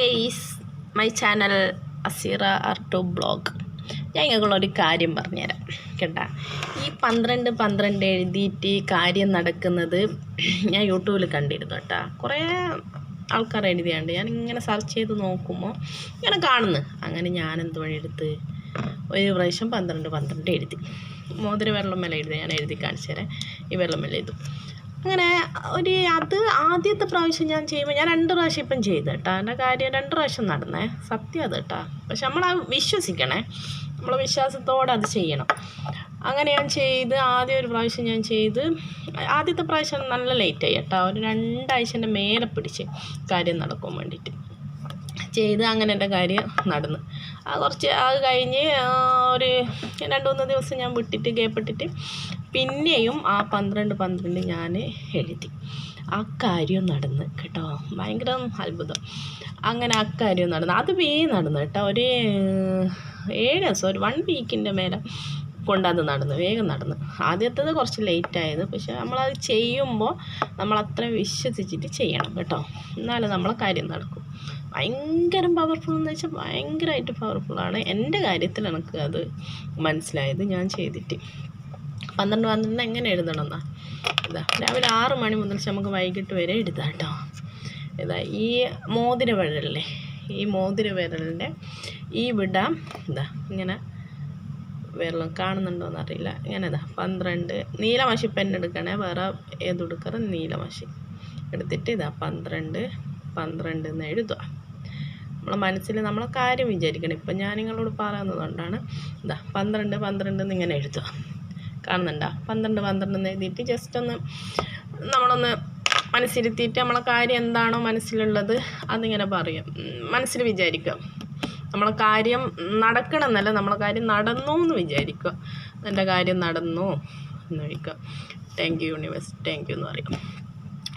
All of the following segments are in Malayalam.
ഗെയ്സ് മൈ ചാനൽ അസീറ ആർട്ടോ ബ്ലോഗ് ഞാൻ നിങ്ങൾക്കുള്ളൊരു കാര്യം പറഞ്ഞുതരാം. കേട്ടാ? ഈ പന്ത്രണ്ട് പന്ത്രണ്ട് എഴുതിയിട്ട് കാര്യം നടക്കുന്നത് ഞാൻ യൂട്യൂബിൽ കണ്ടിരുന്നു കേട്ടാ. കുറേ ആൾക്കാർ എഴുതിയാണ്ട് ഞാൻ ഇങ്ങനെ സെർച്ച് ചെയ്ത് നോക്കുമ്പോൾ ഇങ്ങനെ കാണുന്നു. അങ്ങനെ ഞാൻ എന്ത് വഴി എടുത്ത് ഒരു പ്രാവശ്യം പന്ത്രണ്ട് പന്ത്രണ്ട് എഴുതി. മോതിര വെള്ളം മേലെ എഴുതി ഞാൻ എഴുതി കാണിച്ചു തരാം ഈ വെള്ളം മേലെ എഴുതും അങ്ങനെ ഒരു അത് ആദ്യത്തെ പ്രാവശ്യം ഞാൻ ചെയ്യുമ്പോൾ ഞാൻ രണ്ട് പ്രാവശ്യം ഇപ്പം ചെയ്തു കേട്ടോ. എന്റെ കാര്യം രണ്ട് പ്രാവശ്യം നടന്നേ. സത്യം അത് കേട്ടോ. പക്ഷെ നമ്മൾ വിശ്വസിക്കണേ. നമ്മൾ വിശ്വാസത്തോടെ അത് ചെയ്യണം. അങ്ങനെ ഞാൻ ചെയ്ത് ആദ്യം ഒരു പ്രാവശ്യം ഞാൻ ചെയ്ത് ആദ്യത്തെ പ്രാവശ്യം നല്ല ലേറ്റായി കേട്ടോ. ഒരു രണ്ടാഴ്ചന്റെ മേലെ പിടിച്ച് കാര്യം നടക്കാൻ വേണ്ടിയിട്ട് ചെയ്ത് അങ്ങനെ എന്റെ കാര്യം നടന്നു. ആ കുറച്ച് അത് കഴിഞ്ഞ് ഒരു രണ്ട് മൂന്ന് ദിവസം ഞാൻ വിട്ടിട്ട് ഗ്യാപ്പിട്ടിട്ട് പിന്നെയും ആ പന്ത്രണ്ട് പന്ത്രണ്ട് ഞാൻ എഴുതി. ആ കാര്യം നടന്ന് കേട്ടോ. ഭയങ്കര അത്ഭുതം. അങ്ങനെ ആ കാര്യം നടന്നു. അത് വേ നടന്നു കേട്ടോ. ഒരു ഏഴ് ദിവസം ഒരു വൺ വീക്കിന്റെ മേലെ കൊണ്ടത് നടന്നു വേഗം നടന്നു. ആദ്യത്തേത് കുറച്ച് ലേറ്റായത് പക്ഷേ പക്ഷെ നമ്മളത് ചെയ്യുമ്പോൾ നമ്മൾ അത്ര വിശ്വസിച്ചിട്ട് ചെയ്യണം കേട്ടോ. എന്നാലും നമ്മളെ കാര്യം നടക്കും. ഭയങ്കര പവർഫുൾ എന്ന് വെച്ചാൽ ഭയങ്കരമായിട്ട് പവർഫുള്ളാണ് എന്റെ കാര്യത്തിൽ എനിക്ക് അത് മനസ്സിലായത് ഞാൻ ചെയ്തിട്ട്. പന്ത്രണ്ട് പന്ത്രണ്ട് എങ്ങനെ എഴുതണം എന്നാ ഇതാ രാവിലെ ആറ് മണി മുതൽ നമുക്ക് വൈകിട്ട് വരെ എഴുതാം കേട്ടോ. ഇതാ ഈ മോതിര വിരലിലെ ഈ മോതിര വിരലിന്റെ ഈ വിടാം ഇതാ ഇങ്ങനെ വിരലും കാണുന്നുണ്ടോ എന്നറിയില്ല ഇങ്ങനെ ഇതാ പന്ത്രണ്ട് നീലമഷി പെൻ എടുക്കണേ വേറെ ഏതെടുക്കറ് നീലമഷി എടുത്തിട്ട് ഇതാ പന്ത്രണ്ട് പന്ത്രണ്ട് എന്ന് എഴുതുക. നമ്മളെ മനസ്സിൽ നമ്മളെ കാര്യം വിചാരിക്കണം. ഇപ്പം ഞാൻ നിങ്ങളോട് പറയുന്നതുകൊണ്ടാണ് ഇതാ പന്ത്രണ്ട് പന്ത്രണ്ട് എന്ന് ഇങ്ങനെ എഴുതുക. കാണുന്നുണ്ടോ. പന്ത്രണ്ട് പന്ത്രണ്ട് എന്ന് എഴുതിയിട്ട് ജസ്റ്റ് ഒന്ന് നമ്മളൊന്ന് മനസ്സിരുത്തിയിട്ട് നമ്മളെ കാര്യം എന്താണോ മനസ്സിലുള്ളത് അതിങ്ങനെ പറയും. മനസ്സിൽ വിചാരിക്കുക. നമ്മളെ കാര്യം നടക്കണം എന്നല്ല നമ്മളെ കാര്യം നടന്നു എന്ന് വിചാരിക്കുക. എന്റെ കാര്യം നടന്നു എന്ന് വിളിക്കുക. Thank you universe thank you എന്ന് പറയും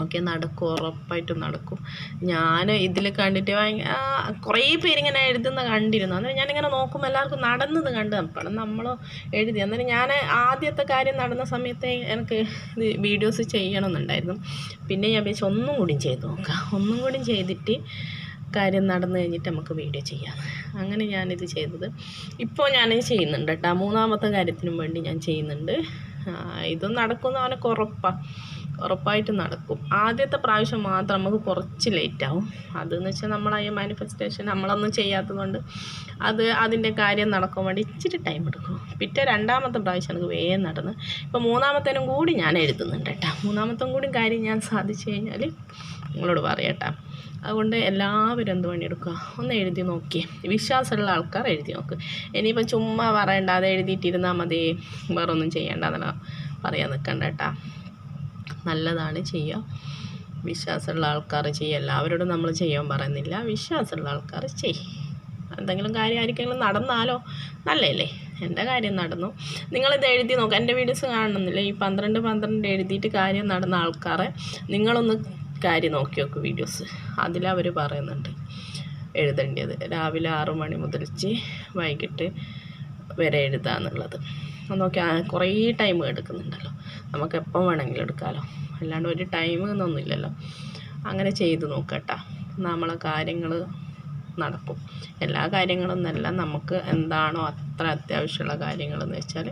ഓക്കെ നടക്കും ഉറപ്പായിട്ടും നടക്കും. ഞാൻ ഇതിൽ കണ്ടിട്ട് ഭയങ്കര കുറേ പേരിങ്ങനെ എഴുതുന്ന കണ്ടിരുന്നു. അന്നേരം ഞാനിങ്ങനെ നോക്കുമ്പോൾ എല്ലാവർക്കും നടന്നത് കണ്ട് അപ്പോൾ നമ്മൾ എഴുതി. അന്നേരം ഞാൻ ആദ്യത്തെ കാര്യം നടന്ന സമയത്ത് എനിക്ക് വീഡിയോസ് ചെയ്യണമെന്നുണ്ടായിരുന്നു. പിന്നെ ഞാൻ വിചാരിച്ചു ഒന്നും കൂടി ചെയ്ത് നോക്കാം. ഒന്നും കൂടി ചെയ്തിട്ട് കാര്യം നടന്നു കഴിഞ്ഞിട്ട് നമുക്ക് വീഡിയോ ചെയ്യാം. അങ്ങനെ ഞാനിത് ചെയ്തത്. ഇപ്പോൾ ഞാൻ ചെയ്യുന്നുണ്ട് കേട്ടോ. മൂന്നാമത്തെ കാര്യത്തിനും വേണ്ടി ഞാൻ ചെയ്യുന്നുണ്ട്. ഇതും നടക്കുമെന്ന് അവനൊക്കെ ഉറപ്പാണ് ഉറപ്പായിട്ടും നടക്കും. ആദ്യത്തെ പ്രാവശ്യം മാത്രം നമുക്ക് കുറച്ച് ലേറ്റ് ആവും. അതെന്ന് വെച്ചാൽ നമ്മൾ ആ മാനിഫെസ്റ്റേഷൻ നമ്മളൊന്നും ചെയ്യാത്തതുകൊണ്ട് അത് അതിന്റെ കാര്യം നടക്കാൻ വേണ്ടി ഇച്ചിരി ടൈം എടുക്കും. പിറ്റേ രണ്ടാമത്തെ പ്രാവശ്യം എനിക്ക് വേഗം നടന്ന്. ഇപ്പോൾ മൂന്നാമത്തേനും കൂടി ഞാൻ എഴുതുന്നുണ്ട് കേട്ടോ. മൂന്നാമത്തും കൂടി കാര്യം ഞാൻ സാധിച്ചു കഴിഞ്ഞാൽ നിങ്ങളോട് പറയട്ടാ അതുകൊണ്ട് എല്ലാവരും എന്ത് പണിയെടുക്കുക ഒന്ന് എഴുതി നോക്കിയേ. വിശ്വാസമുള്ള ആൾക്കാർ എഴുതി നോക്ക്. ഇനിയിപ്പോൾ ചുമ്മാ പറയണ്ട അത് എഴുതിയിട്ടിരുന്നാൽ മതി. വേറൊന്നും ചെയ്യേണ്ട പറയാൻ നിൽക്കണ്ട കേട്ടാ. നല്ലതാണ് ചെയ്യുക. വിശ്വാസമുള്ള ആൾക്കാർ ചെയ്യുക. എല്ലാവരോടും നമ്മൾ ചെയ്യാൻ പറയുന്നില്ല. വിശ്വാസമുള്ള ആൾക്കാർ ചെയ്യും. എന്തെങ്കിലും കാര്യം ആയിരിക്കെങ്കിലും നടന്നാലോ? നല്ലല്ലേ എന്റെ കാര്യം നടന്നു. നിങ്ങളിത് എഴുതി നോക്കുക എന്റെ വീഡിയോസ് കാണണമെന്നില്ല ഈ പന്ത്രണ്ട് പന്ത്രണ്ട് എഴുതിയിട്ട് കാര്യം നടന്ന ആൾക്കാരെ നിങ്ങളൊന്ന് കാര്യം നോക്കി നോക്ക് വീഡിയോസ്. അതിലവർ പറയുന്നുണ്ട് എഴുതേണ്ടത്. രാവിലെ ആറു മണി മുതൽച്ച് വൈകിട്ട് വരെ എഴുതാന്നുള്ളത്. നോക്കി കുറേ ടൈം എടുക്കുന്നുണ്ടല്ലോ. നമുക്ക് എപ്പം വേണമെങ്കിലും എടുക്കാമല്ലോ അല്ലാണ്ട് ഒരു ടൈം എന്നൊന്നുമില്ലല്ലോ. അങ്ങനെ ചെയ്ത് നോക്കട്ടെ. നമ്മളെ കാര്യങ്ങൾ നടക്കും. എല്ലാ കാര്യങ്ങളും നല്ല നമുക്ക് എന്താണോ അത്ര അത്യാവശ്യമുള്ള കാര്യങ്ങളെന്ന് വെച്ചാൽ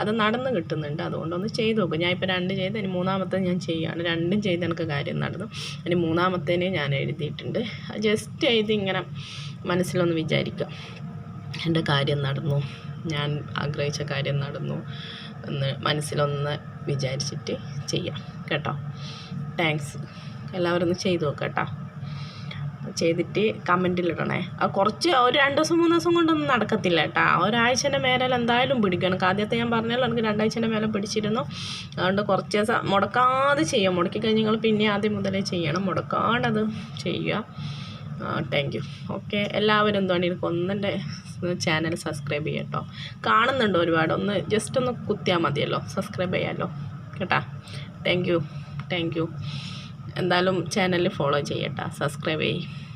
അത് നടന്ന് കിട്ടുന്നുണ്ട്. അതുകൊണ്ടൊന്ന് ചെയ്ത് നോക്കും. ഞാൻ ഇപ്പോൾ രണ്ട് ചെയ്ത് ഇനി മൂന്നാമത്തെ ഞാൻ ചെയ്യുകയാണ്. രണ്ടും ചെയ്ത് എനിക്ക് കാര്യം നടന്നു. ഇനി മൂന്നാമത്തേനെ ഞാൻ എഴുതിയിട്ടുണ്ട്. ജസ്റ്റ് എഴുതി ഇങ്ങനെ മനസ്സിലൊന്ന് വിചാരിക്കുക. എന്റെ കാര്യം നടന്നു. ഞാൻ ആഗ്രഹിച്ച കാര്യം നടന്നു. എന്ന് മനസ്സിലൊന്ന് വിചാരിച്ചിട്ട് ചെയ്യാം കേട്ടോ. താങ്ക്സ് എല്ലാവരും ഒന്ന് ചെയ്തു നോക്കാം കേട്ടോ. ചെയ്തിട്ട് കമന്റിലിടണേ അത് കുറച്ച് ഒരു രണ്ട് ദിവസം മൂന്ന് ദിവസം കൊണ്ടൊന്നും നടക്കത്തില്ല കേട്ടോ. ഒരാഴ്ചന്റെ മേലെ എന്തായാലും പിടിക്കണം. ആദ്യത്തെ ഞാൻ പറഞ്ഞല്ലോ എനിക്ക് രണ്ടാഴ്ചന്റെ മേലെ പിടിച്ചിരുന്നു. അതുകൊണ്ട് കുറച്ച് ദിവസം മുടക്കാതെ ചെയ്യാം. മുടക്കി കഴിഞ്ഞ് നിങ്ങൾ പിന്നെ ആദ്യം മുതലേ ചെയ്യണം. മുടക്കാണ്ടത് ചെയ്യുക. താങ്ക് യു ഓക്കെ എല്ലാവരും എന്താണ് എനിക്ക് ഒന്നെന്റെ ചാനൽ സബ്സ്ക്രൈബ് ചെയ്യാം കേട്ടോ കാണുന്നുണ്ട് ഒരുപാട്. ഒന്ന് ജസ്റ്റ് ഒന്ന് കുത്തിയാൽ മതിയല്ലോ. സബ്സ്ക്രൈബ് ചെയ്യാമല്ലോ കേട്ടാ? താങ്ക് യു താങ്ക് യു എന്തായാലും ചാനൽ ഫോളോ ചെയ്യട്ടാ. സബ്സ്ക്രൈബ് ചെയ്യും.